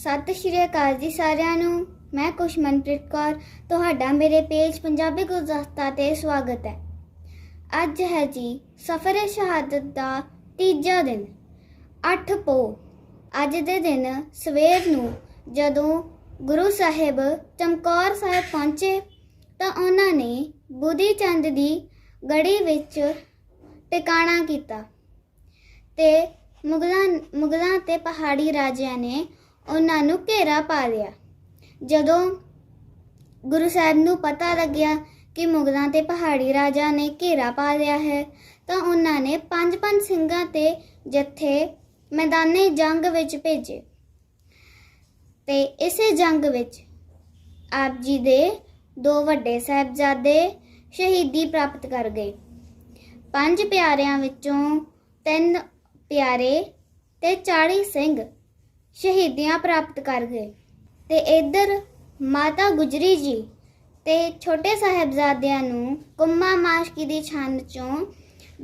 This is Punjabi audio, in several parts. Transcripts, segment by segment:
ਸਤਿ ਸ਼੍ਰੀ ਅਕਾਲ ਜੀ ਸਾਰਿਆਂ ਨੂੰ। ਮੈਂ ਕੁਸ਼ਮਨਪ੍ਰੀਤ ਕੌਰ, ਤੁਹਾਡਾ ਮੇਰੇ ਪੇਜ ਪੰਜਾਬੀ ਗੁਰਦਸਤਾ ਤੇ ਸਵਾਗਤ ਹੈ। ਅੱਜ ਹੈ ਜੀ ਸਫਰ ਸ਼ਹਾਦਤ ਦਾ ਤੀਜਾ ਦਿਨ। 8 ਪੋ। ਅੱਜ ਦੇ ਦਿਨ ਸਵੇਰ ਨੂੰ ਜਦੋਂ ਗੁਰੂ ਸਾਹਿਬ ਚਮਕੌਰ ਸਾਹਿਬ ਪਹੁੰਚੇ, ਤਾਂ ਉਹਨਾਂ ਨੇ ਬੁੱਧੀ ਚੰਦ ਦੀ ਗੜੀ ਵਿੱਚ ਟਿਕਾਣਾ ਕੀਤਾ ਤੇ ਮੁਗਲਾਂ ਮੁਗਲਾਂ ਤੇ ਪਹਾੜੀ ਰਾਜਿਆਂ ਨੇ ਉਹਨਾਂ ਨੂੰ ਘੇਰਾ ਪਾ ਲਿਆ। ਜਦੋਂ ਗੁਰੂ ਸਾਹਿਬ ਨੂੰ ਪਤਾ ਲੱਗਿਆ ਕਿ ਮੁਗਲਾਂ ਤੇ ਪਹਾੜੀ ਰਾਜਾ ਨੇ ਘੇਰਾ ਪਾ ਲਿਆ ਹੈ, ਤਾਂ ਉਹਨਾਂ ਨੇ ਪੰਜ ਪੰਜ ਸਿੰਘਾਂ ਤੇ ਜੱਥੇ ਮੈਦਾਨੇ ਜੰਗ ਵਿੱਚ ਭੇਜੇ। ਤੇ ਇਸੇ ਜੰਗ ਵਿੱਚ ਆਪ ਜੀ ਦੇ ਦੋ ਵੱਡੇ ਸਾਹਿਬਜ਼ਾਦੇ ਸ਼ਹੀਦੀ ਪ੍ਰਾਪਤ ਕਰ ਗਏ। ਪੰਜ ਪਿਆਰਿਆਂ ਵਿੱਚੋਂ ਤਿੰਨ ਪਿਆਰੇ ਤੇ 40 ਸਿੰਘ ਸ਼ਹੀਦੀਆਂ ਪ੍ਰਾਪਤ ਕਰ ਗਏ। ਤੇ ਇੱਧਰ ਮਾਤਾ ਗੁਜਰੀ ਜੀ ਤੇ ਛੋਟੇ ਸਾਹਿਬਜ਼ਾਦਿਆਂ ਨੂੰ ਕੁੰਮਾ ਮਾਸ਼ਕੀ ਦੀ ਛੰਨ ਚੋਂ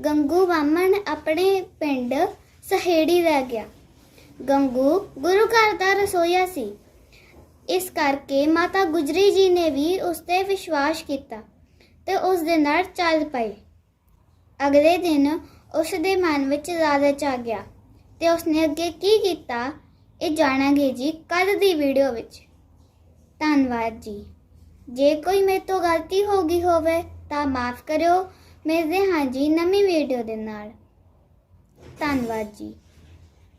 ਗੰਗੂ ਬਾਮਣ ਆਪਣੇ ਪਿੰਡ ਸਹੇੜੀ ਲੈ ਗਿਆ। ਗੰਗੂ ਗੁਰੂ ਘਰ ਦਾ ਰਸੋਈਆ ਸੀ। ਇਸ ਕਰਕੇ ਮਾਤਾ ਗੁਜਰੀ ਜੀ ਨੇ ਵੀ ਉਸ ਤੇ ਵਿਸ਼ਵਾਸ ਕੀਤਾ ਤੇ ਉਸ ਦੇ ਨਾਲ ਚੱਲ ਪਏ। ਅਗਲੇ ਦਿਨ ਉਸ ਦੇ ਮਨ ਵਿੱਚ ਲਾਲਚ ਆ ਗਿਆ ਤੇ ਉਸਨੇ ਅੱਗੇ ਕੀ ਕੀਤਾ? ਇਹ ਜਾਣਾਂਗੇ ਜੀ ਕੱਲ ਦੀ ਵੀਡੀਓ ਵਿੱਚ। ਧੰਨਵਾਦ ਜੀ। ਜੇ ਕੋਈ ਮੇਰੇ ਤੋਂ ਗਲਤੀ ਹੋ ਗਈ ਹੋਵੇ ਤਾਂ ਮਾਫ ਕਰਿਓ। ਮਿਲਦੇ ਹਾਂ ਜੀ ਨਵੀਂ ਵੀਡੀਓ ਦੇ ਨਾਲ। ਧੰਨਵਾਦ ਜੀ।